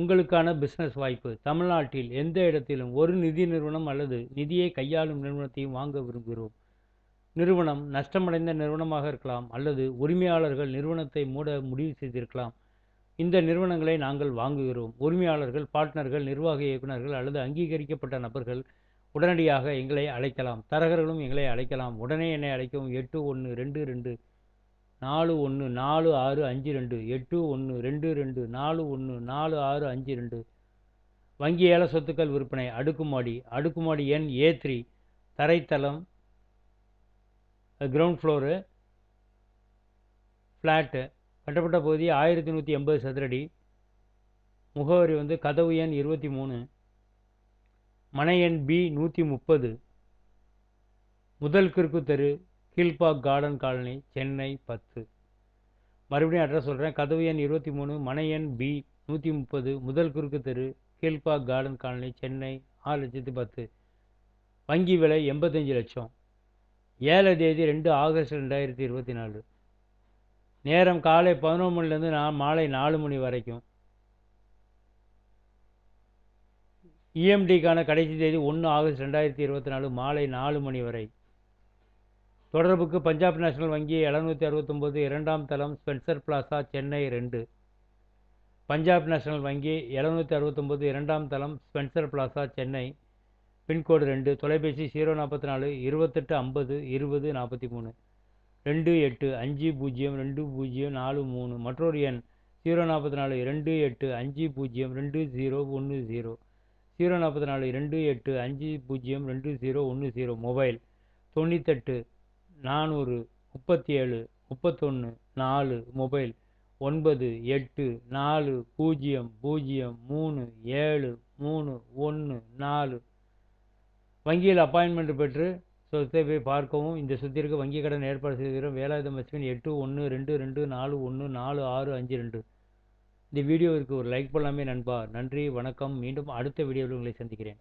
உங்களுக்கான பிஸ்னஸ் வாய்ப்பு. தமிழ்நாட்டில் எந்த இடத்திலும் ஒரு நிதி நிறுவனம் அல்லது நிதியை கையாளும் நிறுவனத்தையும் வாங்க விரும்புகிறோம். நிறுவனம் நஷ்டமடைந்த நிறுவனமாக இருக்கலாம் அல்லது உரிமையாளர்கள் நிறுவனத்தை மூட முடிவு செய்திருக்கலாம். இந்த நிறுவனங்களை நாங்கள் வாங்குகிறோம். உரிமையாளர்கள் பார்ட்னர்கள் நிர்வாக இயக்குநர்கள் அல்லது அங்கீகரிக்கப்பட்ட நபர்கள் உடனடியாக எங்களை அழைக்கலாம். தரகர்களும் எங்களை அழைக்கலாம். உடனே என்னை அழைக்கவும் எட்டு ஒன்று ரெண்டு ரெண்டு நாலு ஒன்று நாலு ஆறு அஞ்சு ரெண்டு எட்டு ஒன்று ரெண்டு ரெண்டு நாலு ஒன்று நாலு ஆறு அஞ்சு ரெண்டு. வங்கி ஏல சொத்துக்கள் விற்பனை அடுக்குமாடி அடுக்குமாடி எண் ஏ த்ரீ தரைத்தளம் கிரவுண்ட் ஃப்ளோரு ஃப்ளாட்டு கட்டப்பட்ட பகுதி ஆயிரத்தி நூற்றி எண்பது சதுரடி. முகவரி வந்து கதவு எண் இருபத்தி மூணு. மனை எண் பி நூற்றி முப்பது. முதல் கிறுக்கு தெரு ஹில்பாக் கார்டன் காலனி சென்னை பத்து. மறுபடியும் அட்ரஸ் சொல்கிறேன் கதவு எண் இருபத்தி மூணு மனை எண் பி நூற்றி முப்பது முதல் குறுக்கு தெரு ஹில்பாக் கார்டன் காலனி சென்னை ஆறு லட்சத்து பத்து. வங்கி விலை எண்பத்தஞ்சு லட்சம். ஏழு தேதி ரெண்டு ஆகஸ்ட் ரெண்டாயிரத்தி இருபத்தி நாலு. நேரம் காலை பதினொன்று மணிலேருந்து நான் மாலை நாலு மணி வரைக்கும். இஎம்டிக்கான கடைசி தேதி ஒன்று ஆகஸ்ட் ரெண்டாயிரத்தி இருபத்தி நாலு மாலை நாலு மணி வரை. தொடர்புக்கு பஞ்சாப் நேஷனல் வங்கி எழுநூற்றி அறுபத்தொம்போது இரண்டாம் தளம் ஸ்பென்சர் பிளாசா சென்னை ரெண்டு. பஞ்சாப் நேஷனல் வங்கி எழுநூற்றி அறுபத்தொம்போது இரண்டாம் தளம் ஸ்பென்சர் பிளாசா சென்னை. பின்கோடு ரெண்டு தொலைபேசி ஜீரோ நாற்பத்தி நாலு இருபத்தெட்டு ஐம்பது இருபது நாற்பத்தி மூணு. ரெண்டு எட்டு அஞ்சு பூஜ்ஜியம் ரெண்டு பூஜ்ஜியம் நாலு மூணு. மற்றொரு எண் ஜீரோ நாற்பத்தி நாலு ரெண்டு எட்டு அஞ்சு பூஜ்ஜியம் ரெண்டு ஜீரோ ஒன்று ஜீரோ. ஜீரோ நாற்பத்தி நாலு ரெண்டு எட்டு அஞ்சு பூஜ்ஜியம் ரெண்டு ஜீரோ ஒன்று ஜீரோ. மொபைல் தொண்ணூத்தெட்டு நானூறு முப்பத்தி ஏழு முப்பத்தொன்று நாலு மொபைல் ஒன்பது எட்டு நாலு பூஜ்ஜியம் பூஜ்ஜியம் மூணு ஏழு மூணு ஒன்று நாலு. வங்கியில் அப்பாயின்மெண்ட் பெற்று சொத்தை போய் பார்க்கவும். இந்த சொத்திற்கு வங்கி கடன் ஏற்பாடு செய்கிறோம் வேலாயுதம் அஸ்வின் எட்டு ஒன்று ரெண்டு ரெண்டு நாலு ஒன்று நாலு ஆறு அஞ்சு ரெண்டு. இந்த வீடியோவிற்கு ஒரு லைக் பண்ணலாமே நண்பா. நன்றி வணக்கம். மீண்டும் அடுத்த வீடியோவில் உங்களை சந்திக்கிறேன்.